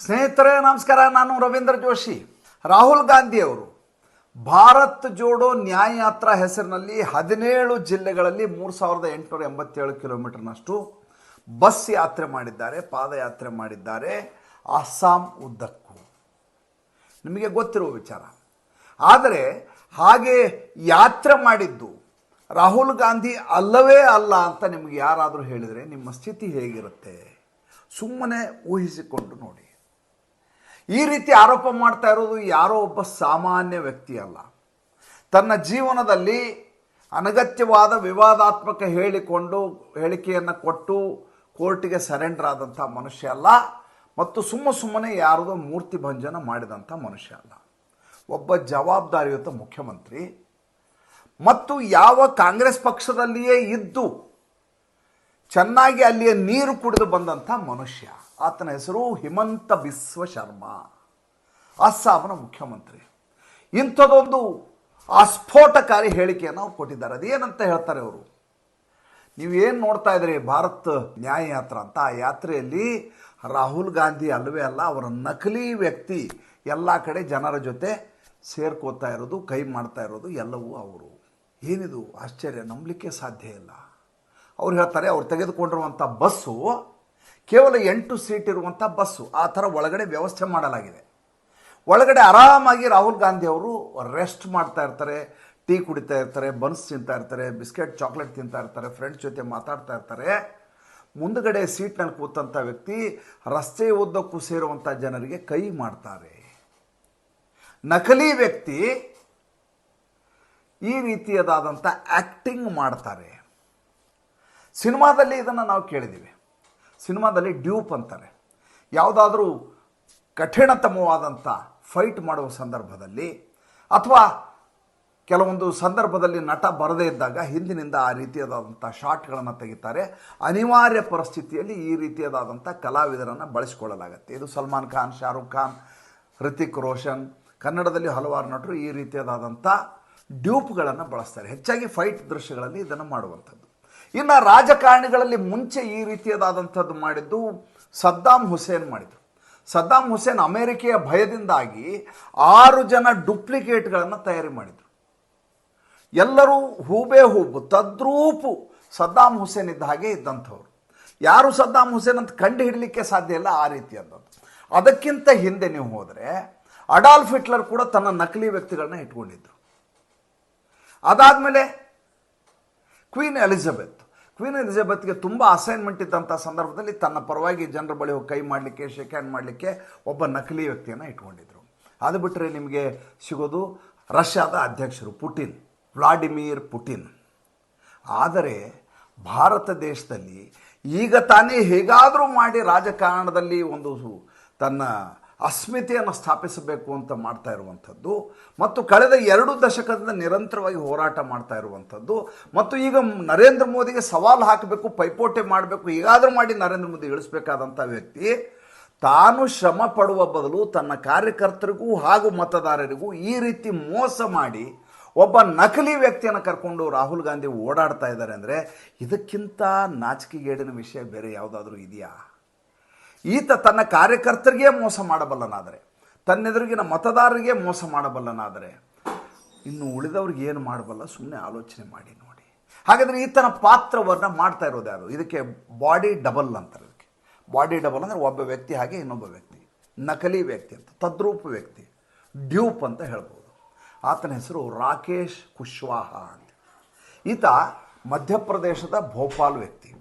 ಸ್ನೇಹಿತರೆ, ನಮಸ್ಕಾರ. ನಾನು ರವೀಂದ್ರ ಜೋಶಿ. ರಾಹುಲ್ ಗಾಂಧಿ ಅವರು ಭಾರತ್ ಜೋಡೋ ನ್ಯಾಯ ಯಾತ್ರಾ ಹೆಸರಿನಲ್ಲಿ ಹದಿನೇಳು ಜಿಲ್ಲೆಗಳಲ್ಲಿ ಮೂರು ಸಾವಿರದ ಎಂಟುನೂರ ಎಂಬತ್ತೇಳು ಕಿಲೋಮೀಟರ್ನಷ್ಟು ಬಸ್ ಯಾತ್ರೆ ಮಾಡಿದ್ದಾರೆ, ಪಾದಯಾತ್ರೆ ಮಾಡಿದ್ದಾರೆ ಅಸ್ಸಾಂ ಉದ್ದಕ್ಕೂ. ನಿಮಗೆ ಗೊತ್ತಿರುವ ವಿಚಾರ. ಆದರೆ ಹಾಗೆ ಯಾತ್ರೆ ಮಾಡಿದ್ದು ರಾಹುಲ್ ಗಾಂಧಿ ಅಲ್ಲವೇ ಅಲ್ಲ ಅಂತ ನಿಮಗೆ ಯಾರಾದರೂ ಹೇಳಿದರೆ ನಿಮ್ಮ ಸ್ಥಿತಿ ಹೇಗಿರುತ್ತೆ? ಸುಮ್ಮನೆ ಊಹಿಸಿಕೊಂಡು ನೋಡಿ. ಈ ರೀತಿ ಆರೋಪ ಮಾಡ್ತಾ ಇರೋದು ಯಾರೋ ಒಬ್ಬ ಸಾಮಾನ್ಯ ವ್ಯಕ್ತಿ ಅಲ್ಲ ತನ್ನ ಜೀವನದಲ್ಲಿ ಅನಗತ್ಯವಾದ ವಿವಾದಾತ್ಮಕ ಹೇಳಿಕೊಂಡು, ಹೇಳಿಕೆಯನ್ನು ಕೊಟ್ಟು ಕೋರ್ಟಿಗೆ ಸರೆಂಡರ್ ಆದಂಥ ಮನುಷ್ಯ ಅಲ್ಲ, ಮತ್ತು ಸುಮ್ಮ ಸುಮ್ಮನೆ ಯಾರದೋ ಮೂರ್ತಿ ಭಂಜನ ಮಾಡಿದಂಥ ಮನುಷ್ಯ ಅಲ್ಲ. ಒಬ್ಬ ಜವಾಬ್ದಾರಿಯುತ ಮುಖ್ಯಮಂತ್ರಿ. ಮತ್ತು ಯಾವ ಕಾಂಗ್ರೆಸ್ ಪಕ್ಷದಲ್ಲಿಯೇ ಇದ್ದು, ಚೆನ್ನಾಗಿ ಅಲ್ಲಿಯ ನೀರು ಕುಡಿದು ಬಂದಂಥ ಮನುಷ್ಯ. ಆತನ ಹೆಸರು ಹಿಮಂತ ಬಿಸ್ವ ಶರ್ಮಾ. ಅಸ್ಸಾಂನ ಮುಖ್ಯಮಂತ್ರಿ. ಇಂಥದ್ದೊಂದು ಅಸ್ಫೋಟಕಾರಿ ಹೇಳಿಕೆಯನ್ನು ಅವ್ರು ಕೊಟ್ಟಿದ್ದಾರೆ. ಅದೇನಂತ ಹೇಳ್ತಾರೆ ಅವರು? ನೀವೇನು ನೋಡ್ತಾ ಇದ್ರಿ? ಭಾರತ್ ನ್ಯಾಯ ಯಾತ್ರಾ ಅಂತ? ಆ ಯಾತ್ರೆಯಲ್ಲಿ ರಾಹುಲ್ ಗಾಂಧಿ ಅಲ್ಲವೇ ಅಲ್ಲ, ಅವರ ನಕಲಿ ವ್ಯಕ್ತಿ ಎಲ್ಲ ಕಡೆ ಜನರ ಜೊತೆ ಸೇರ್ಕೋತಾ ಇರೋದು, ಕೈ ಮಾಡ್ತಾ ಇರೋದು ಎಲ್ಲವೂ ಅವರು. ಏನಿದು? ಆಶ್ಚರ್ಯ, ನಂಬಲಿಕ್ಕೆ ಸಾಧ್ಯ ಇಲ್ಲ. ಅವ್ರು ಹೇಳ್ತಾರೆ, ಅವ್ರು ತೆಗೆದುಕೊಂಡಿರುವಂಥ ಬಸ್ಸು ಕೇವಲ ಎಂಟು ಸೀಟ್ ಇರುವಂಥ ಬಸ್ಸು. ಆ ಥರ ಒಳಗಡೆ ವ್ಯವಸ್ಥೆ ಮಾಡಲಾಗಿದೆ. ಒಳಗಡೆ ಆರಾಮಾಗಿ ರಾಹುಲ್ ಗಾಂಧಿ ಅವರು ರೆಸ್ಟ್ ಮಾಡ್ತಾ ಇರ್ತಾರೆ, ಟೀ ಕುಡಿತಾ ಇರ್ತಾರೆ, ಬನ್ಸ್ ತಿಂತಾ ಇರ್ತಾರೆ, ಬಿಸ್ಕೆಟ್, ಚಾಕ್ಲೇಟ್ ತಿಂತಾ ಇರ್ತಾರೆ, ಫ್ರೆಂಡ್ಸ್ ಜೊತೆ ಮಾತಾಡ್ತಾ ಇರ್ತಾರೆ. ಮುಂದುಗಡೆ ಸೀಟ್ನಲ್ಲಿ ಕೂತಂಥ ವ್ಯಕ್ತಿ ರಸ್ತೆ ಉದ್ದಕ್ಕೂ ಸೇರುವಂಥ ಜನರಿಗೆ ಕೈ ಮಾಡ್ತಾರೆ. ನಕಲಿ ವ್ಯಕ್ತಿ ಈ ರೀತಿಯದಾದಂಥ ಆ್ಯಕ್ಟಿಂಗ್ ಮಾಡ್ತಾರೆ. ಸಿನಿಮಾದಲ್ಲಿ ಇದನ್ನು ನಾವು ಕೇಳಿದ್ದೀವಿ. ಸಿನಿಮಾದಲ್ಲಿ ಡ್ಯೂಪ್ ಅಂತಾರೆ. ಯಾವುದಾದ್ರೂ ಕಠಿಣತಮವಾದಂಥ ಫೈಟ್ ಮಾಡುವ ಸಂದರ್ಭದಲ್ಲಿ ಅಥವಾ ಕೆಲವೊಂದು ಸಂದರ್ಭದಲ್ಲಿ ನಟ ಬರದೇ ಇದ್ದಾಗ ಹಿಂದಿನಿಂದ ಆ ರೀತಿಯಾದಂಥ ಶಾಟ್ಗಳನ್ನು ತೆಗಿತಾರೆ. ಅನಿವಾರ್ಯ ಪರಿಸ್ಥಿತಿಯಲ್ಲಿ ಈ ರೀತಿಯಾದಂಥ ಕಲಾವಿದರನ್ನು ಬಳಸಿಕೊಳ್ಳಲಾಗುತ್ತೆ. ಇದು ಸಲ್ಮಾನ್ ಖಾನ್, ಶಾರುಖ್ ಖಾನ್, ಹೃತಿಕ್ ರೋಷನ್, ಕನ್ನಡದಲ್ಲಿ ಹಲವಾರು ನಟರು ಈ ರೀತಿಯಾದಂಥ ಡ್ಯೂಪ್ಗಳನ್ನು ಬಳಸ್ತಾರೆ. ಹೆಚ್ಚಾಗಿ ಫೈಟ್ ದೃಶ್ಯಗಳಲ್ಲಿ ಇದನ್ನು ಮಾಡುವಂಥದ್ದು. ಇನ್ನು ರಾಜಕಾರಣಿಗಳಲ್ಲಿ ಮುಂಚೆ ಈ ರೀತಿಯದಾದಂಥದ್ದು ಮಾಡಿದ್ದು ಸದ್ದಾಂ ಹುಸೇನ್ ಮಾಡಿದರು. ಸದ್ದಾಂ ಹುಸೇನ್ ಅಮೇರಿಕೆಯ ಭಯದಿಂದಾಗಿ ಆರು ಜನ ಡುಪ್ಲಿಕೇಟ್ಗಳನ್ನು ತಯಾರಿ ಮಾಡಿದರು. ಎಲ್ಲರೂ ಹೂಬೇ ಹೂಬು, ತದ್ರೂಪು ಸದ್ದಾಂ ಹುಸೇನ್ ಇದ್ದ ಹಾಗೆ ಇದ್ದಂಥವ್ರು. ಯಾರು ಸದ್ದಾಂ ಹುಸೇನ್ ಅಂತ ಕಂಡು ಹಿಡಲಿಕ್ಕೆ ಸಾಧ್ಯ ಇಲ್ಲ ಆ ರೀತಿಯಾದದ್ದು ಅದಕ್ಕಿಂತ ಹಿಂದೆ ನೀವು ಹೋದರೆ ಅಡಾಲ್ಫ್ ಹಿಟ್ಲರ್ ಕೂಡ ತನ್ನ ನಕಲಿ ವ್ಯಕ್ತಿಗಳನ್ನ ಇಟ್ಕೊಂಡಿದ್ರು. ಅದಾದಮೇಲೆ ಕ್ವೀನ್ ಎಲಿಜಬೆತ್ ಕ್ವೀನ್ ಎಲಿಜಬೆತ್ಗೆ ತುಂಬ ಅಸೈನ್ಮೆಂಟ್ ಇದ್ದಂಥ ಸಂದರ್ಭದಲ್ಲಿ ತನ್ನ ಪರವಾಗಿ ಜನರ ಬಳಿ ಹೋಗಿ ಕೈ ಮಾಡಲಿಕ್ಕೆ ಶೇಕ್ ಹ್ಯಾಂಡ್ ಮಾಡಲಿಕ್ಕೆ ಒಬ್ಬ ನಕಲಿ ವ್ಯಕ್ತಿಯನ್ನು ಇಟ್ಕೊಂಡಿದ್ರು. ಅದು ಬಿಟ್ಟರೆ ನಿಮಗೆ ಸಿಗೋದು ರಷ್ಯಾದ ಅಧ್ಯಕ್ಷರು ಪುಟಿನ್, ವ್ಲಾಡಿಮಿರ್ ಪುಟಿನ್. ಆದರೆ ಭಾರತ ದೇಶದಲ್ಲಿ ಈಗ ತಾನೇ ಹೇಗಾದರೂ ಮಾಡಿ ರಾಜಕಾರಣದಲ್ಲಿ ಒಂದು ತನ್ನ ಅಸ್ಮಿತೆಯನ್ನು ಸ್ಥಾಪಿಸಬೇಕು ಅಂತ ಮಾಡ್ತಾ ಇರುವಂಥದ್ದು ಮತ್ತು ಕಳೆದ ಎರಡು ದಶಕದಿಂದ ನಿರಂತರವಾಗಿ ಹೋರಾಟ ಮಾಡ್ತಾ ಇರುವಂಥದ್ದು ಮತ್ತು ಈಗ ನರೇಂದ್ರ ಮೋದಿಗೆ ಸವಾಲು ಹಾಕಬೇಕು, ಪೈಪೋಟಿ ಮಾಡಬೇಕು ಈಗಾದರೂ ಮಾಡಿ ನರೇಂದ್ರ ಮೋದಿ ಇಳಿಸ್ಬೇಕಾದಂಥ ವ್ಯಕ್ತಿ ತಾನು ಶ್ರಮ ಪಡುವ ಬದಲು ತನ್ನ ಕಾರ್ಯಕರ್ತರಿಗೂ ಹಾಗೂ ಮತದಾರರಿಗೂ ಈ ರೀತಿ ಮೋಸ ಮಾಡಿ ಒಬ್ಬ ನಕಲಿ ವ್ಯಕ್ತಿಯನ್ನು ಕರ್ಕೊಂಡು ರಾಹುಲ್ ಗಾಂಧಿ ಓಡಾಡ್ತಾ ಇದ್ದಾರೆ ಅಂದರೆ ಇದಕ್ಕಿಂತ ನಾಚಿಕೆಗೇಡಿನ ವಿಷಯ ಬೇರೆ ಯಾವುದಾದ್ರೂ ಇದೆಯಾ? ಈತ ತನ್ನ ಕಾರ್ಯಕರ್ತರಿಗೆ ಮೋಸ ಮಾಡಬಲ್ಲನಾದರೆ, ತನ್ನೆದುರಿಗಿನ ಮತದಾರರಿಗೆ ಮೋಸ ಮಾಡಬಲ್ಲನಾದರೆ, ಇನ್ನು ಉಳಿದವ್ರಿಗೆ ಏನು ಮಾಡಬಲ್ಲ? ಸುಮ್ಮನೆ ಆಲೋಚನೆ ಮಾಡಿ ನೋಡಿ. ಹಾಗಾದರೆ ಈತನ ಪಾತ್ರವನ್ನು ಮಾಡ್ತಾ ಇರೋದು ಯಾರು? ಇದಕ್ಕೆ ಬಾಡಿ ಡಬಲ್ ಅಂತಾರೆ ಇದಕ್ಕೆ ಬಾಡಿ ಡಬಲ್ ಅಂದರೆ ಒಬ್ಬ ವ್ಯಕ್ತಿ ಹಾಗೆ ಇನ್ನೊಬ್ಬ ವ್ಯಕ್ತಿ. ನಕಲಿ ವ್ಯಕ್ತಿ ಅಂತ, ತದ್ರೂಪ ವ್ಯಕ್ತಿ. ಡ್ಯೂಪ್ ಅಂತ ಹೇಳ್ಬೋದು. ಆತನ ಹೆಸರು ರಾಕೇಶ್ ಕುಶ್ವಾಹ ಅಂತ. ಈತ ಮಧ್ಯಪ್ರದೇಶದ ಭೋಪಾಲ್ ವ್ಯಕ್ತಿ.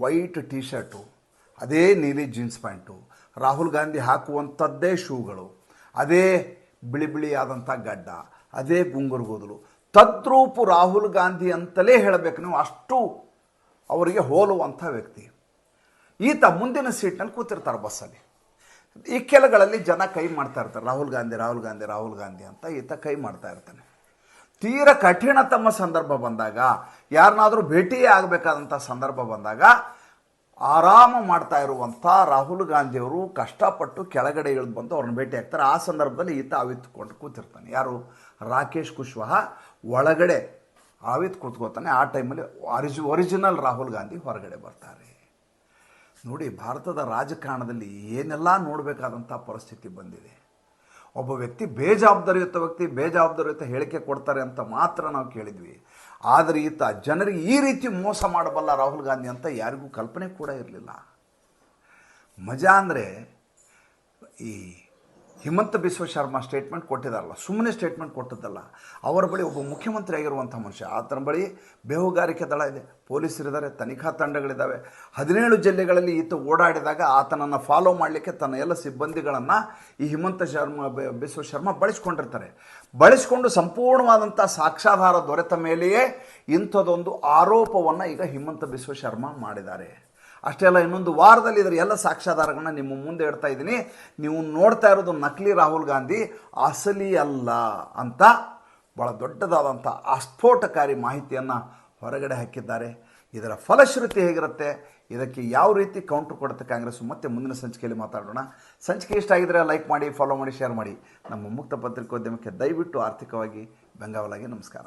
ವೈಟ್ ಟೀ ಶರ್ಟು ಅದೇ ನೀಲಿ ಜೀನ್ಸ್ ಪ್ಯಾಂಟು. ರಾಹುಲ್ ಗಾಂಧಿ ಹಾಕುವಂಥದ್ದೇ ಶೂಗಳು. ಅದೇ ಬಿಳಿ ಬಿಳಿಯಾದಂಥ ಗಡ್ಡ. ಅದೇ ಗುಂಗುರುಗೋದಲು ತದ್ರೂಪು ರಾಹುಲ್ ಗಾಂಧಿ ಅಂತಲೇ ಹೇಳಬೇಕು ನೀವು. ಅಷ್ಟು ಅವರಿಗೆ ಹೋಲುವಂಥ ವ್ಯಕ್ತಿ. ಈತ ಮುಂದಿನ ಸೀಟ್ನಲ್ಲಿ ಕೂತಿರ್ತಾರೆ ಬಸ್ಸಲ್ಲಿ. ಈ ಕೆಲಗಳಲ್ಲಿ ಜನ ಕೈ ಮಾಡ್ತಾ ಇರ್ತಾರೆ. ರಾಹುಲ್ ಗಾಂಧಿ ರಾಹುಲ್ ಗಾಂಧಿ ರಾಹುಲ್ ಗಾಂಧಿ ಅಂತ ಈತ ಕೈ ಮಾಡ್ತಾ ಇರ್ತಾನೆ. ತೀರ ಕಠಿಣತಮ ಸಂದರ್ಭ ಬಂದಾಗ, ಯಾರನ್ನಾದರೂ ಭೇಟಿಯೇ ಆಗಬೇಕಾದಂಥ ಸಂದರ್ಭ ಬಂದಾಗ ಆರಾಮ ಮಾಡ್ತಾ ಇರುವಂಥ ರಾಹುಲ್ ಗಾಂಧಿಯವರು ಕಷ್ಟಪಟ್ಟು ಕೆಳಗಡೆ ಇಳಿದು ಬಂದು ಅವ್ರನ್ನ ಭೇಟಿ ಆಗ್ತಾರೆ. ಆ ಸಂದರ್ಭದಲ್ಲಿ ಈತ ಆವಿತ್ಕೊಂಡು ಕೂತಿರ್ತಾನೆ. ಯಾರು? ರಾಕೇಶ್ ಕುಶ್ವಾಹ ಒಳಗಡೆ ಆವಿತ್ ಕೂತ್ಕೋತಾನೆ. ಆ ಟೈಮಲ್ಲಿ ಒರಿಜಿ ಒರಿಜಿನಲ್ ರಾಹುಲ್ ಗಾಂಧಿ ಹೊರಗಡೆ ಬರ್ತಾರೆ. ನೋಡಿ, ಭಾರತದ ರಾಜಕಾರಣದಲ್ಲಿ ಏನೆಲ್ಲ ನೋಡಬೇಕಾದಂಥ ಪರಿಸ್ಥಿತಿ ಬಂದಿದೆ. ಒಬ್ಬ ವ್ಯಕ್ತಿ ಬೇಜವಾಬ್ದಾರಿಯುತ ವ್ಯಕ್ತಿ ಬೇಜವಾಬ್ದಾರಿಯುತ ಹೇಳಿಕೆ ಕೊಡ್ತಾರೆ ಅಂತ ಮಾತ್ರ ನಾವು ಕೇಳಿದ್ವಿ. ಆದರೆ ಈತ ಜನರಿಗೆ ಈ ರೀತಿ ಮೋಸ ಮಾಡಬಲ್ಲ ರಾಹುಲ್ ಗಾಂಧಿ ಅಂತ ಯಾರಿಗೂ ಕಲ್ಪನೆ ಕೂಡ ಇರಲಿಲ್ಲ. ಮಜಾ ಅಂದರೆ ಈ ಹಿಮಂತ ಬಿಸ್ವ ಶರ್ಮಾ ಸ್ಟೇಟ್ಮೆಂಟ್ ಕೊಟ್ಟಿದ್ದಾರಲ್ಲ ಸುಮ್ಮನೆ ಸ್ಟೇಟ್ಮೆಂಟ್ ಕೊಟ್ಟದ್ದಲ್ಲ. ಅವರ ಬಳಿ ಒಬ್ಬ ಮುಖ್ಯಮಂತ್ರಿ ಆಗಿರುವಂಥ ಮನುಷ್ಯ ಆತನ ಬಳಿ ಬೇಹುಗಾರಿಕೆ ದಳ ಇದೆ. ಪೊಲೀಸರಿದ್ದಾರೆ ತನಿಖಾ ತಂಡಗಳಿದ್ದಾವೆ. ಹದಿನೇಳು ಜಿಲ್ಲೆಗಳಲ್ಲಿ ಈತ ಓಡಾಡಿದಾಗ ಆತನನ್ನು ಫಾಲೋ ಮಾಡಲಿಕ್ಕೆ ತನ್ನ ಎಲ್ಲ ಸಿಬ್ಬಂದಿಗಳನ್ನು ಈ ಹಿಮಂತ ಶರ್ಮಾ ಬಿಸ್ವ ಶರ್ಮಾ ಬಳಸ್ಕೊಂಡಿರ್ತಾರೆ. ಬಳಸ್ಕೊಂಡು ಸಂಪೂರ್ಣವಾದಂಥ ಸಾಕ್ಷಾಧಾರ ದೊರೆತ ಮೇಲೆಯೇ ಇಂಥದೊಂದು ಆರೋಪವನ್ನು ಈಗ ಹಿಮಂತ ಬಿಸ್ವ ಶರ್ಮಾ ಮಾಡಿದ್ದಾರೆ. ಅಷ್ಟೇ ಅಲ್ಲ, ಇನ್ನೊಂದು ವಾರದಲ್ಲಿ ಇದರ ಎಲ್ಲ ಸಾಕ್ಷ್ಯಾಧಾರಗಳನ್ನ ನಿಮ್ಮ ಮುಂದೆ ಇಡ್ತಾ ಇದ್ದೀನಿ. ನೀವು ನೋಡ್ತಾ ಇರೋದು ನಕಲಿ ರಾಹುಲ್ ಗಾಂಧಿ, ಅಸಲಿ ಅಲ್ಲ ಅಂತ ಭಾಳ ದೊಡ್ಡದಾದಂಥ ಅಸ್ಫೋಟಕಾರಿ ಮಾಹಿತಿಯನ್ನು ಹೊರಗಡೆ ಹಾಕಿದ್ದಾರೆ. ಇದರ ಫಲಶ್ರುತಿ ಹೇಗಿರುತ್ತೆ, ಇದಕ್ಕೆ ಯಾವ ರೀತಿ ಕೌಂಟರ್ ಕೊಡುತ್ತೆ ಕಾಂಗ್ರೆಸ್? ಮತ್ತೆ ಮುಂದಿನ ಸಂಚಿಕೆಯಲ್ಲಿ ಮಾತಾಡೋಣ. ಸಂಚಿಕೆ ಇಷ್ಟ ಆಗಿದ್ರೆ ಲೈಕ್ ಮಾಡಿ ಫಾಲೋ ಮಾಡಿ ಶೇರ್ ಮಾಡಿ. ನಮ್ಮ ಮುಕ್ತ ಪತ್ರಿಕೋದ್ಯಮಕ್ಕೆ ದಯವಿಟ್ಟು ಆರ್ಥಿಕವಾಗಿ ಬೆಂಗಾವಲಾಗಿ ನಮಸ್ಕಾರ.